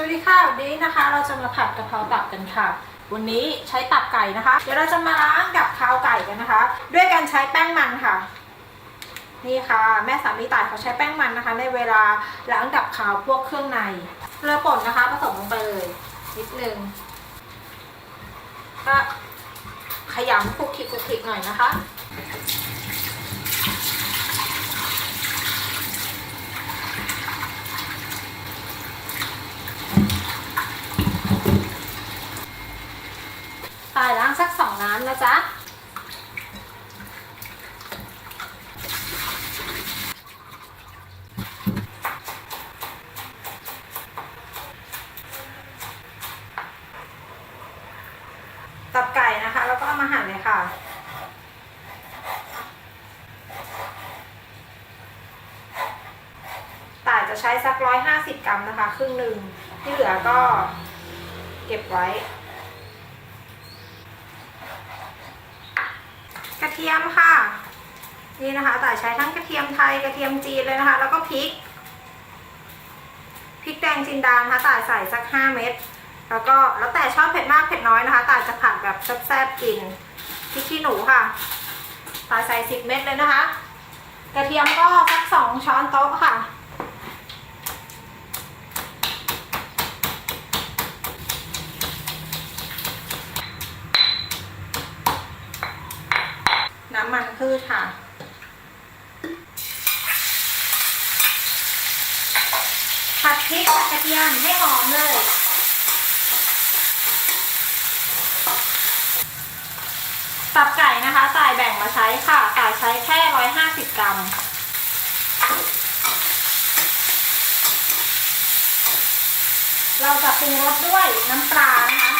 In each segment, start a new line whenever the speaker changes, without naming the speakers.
สวัสดีค่ะวันนี้นะคะ เราจะมาผัดกะเพราตับกันค่ะ วันนี้ใช้ตับไก่นะคะ เดี๋ยวเราจะมาล้างกับข้าวไก่กันนะคะ ด้วยการใช้แป้งมันค่ะ นี่ค่ะ แม่สามีตายเขาใช้แป้งมันนะคะ ในเวลาล้างกับข้าวพวกเครื่องในเกลือป่นนะคะผสมลงไปเลยนิดนึงก็ขยำคลุกคลิกคลุกคลิกหน่อยนะคะ ตายล้างสักสอง น้ำนะจ๊ะ ตับไก่นะคะ แล้วก็เอามาหั่นเลยค่ะต่ายจะใช้สักร้อยห้าสิบกรัมนะคะ ครึ่งหนึ่งที่เหลือก็เก็บไว้ กระเทียมค่ะ นี่นะคะต่าใช้ทั้งกระเทียมไทยกระเทียมจีนเลยนะคะ แล้วก็พริกพริกแดงจินดานะคะต่ายใส่สัก 5 เม็ดแล้วก็แล้วแต่ชอบเผ็ดมากเผ็ดน้อยนะคะต่ายจะผัดแบบแซ่บๆกินพริกขี้หนูค่ะต่ายใส่ 10 เม็ดเลยนะคะ กระเทียมก็สัก 2 ช้อนโต๊ะค่ะ น้ำมัน พืชค่ะ ผัดพริกกับกระเทียมให้หอมเลย ตับไก่นะคะต่ายแบ่งมาใช้ค่ะต่ายใช้แค่150กรัมเราจะปรุงรสด้วยน้ำปลานะคะ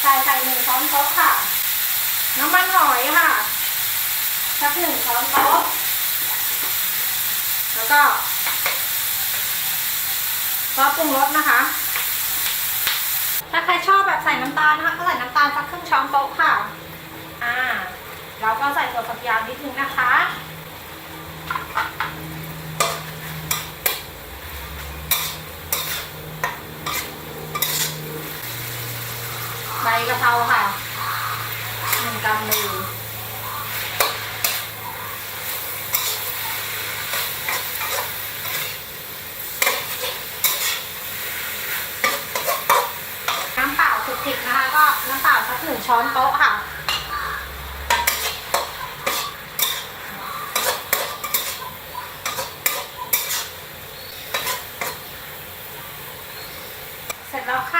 ใส่ใส่หนึ่งช้อนโต๊ะค่ะ น้ำมันหอยค่ะ สักหนึ่งช้อนโต๊ะแล้วก็ซอสปรุงรสนะคะ ถ้าใครชอบแบบใส่น้ำตาลนะคะก็ใส่น้ำตาลสักครึ่งช้อนโต๊ะค่ะ อ่าแล้วก็ใส่ตัวฝักยาวนิดนึงนะคะใบกะเพราค่ะหนึ่งกำมือ น้ำเปล่าสุกผิดนะคะ ก็น้ำเปล่าสักหนึ่ง ช้อนโต๊ะค่ะ เสร็จแล้วค่ะ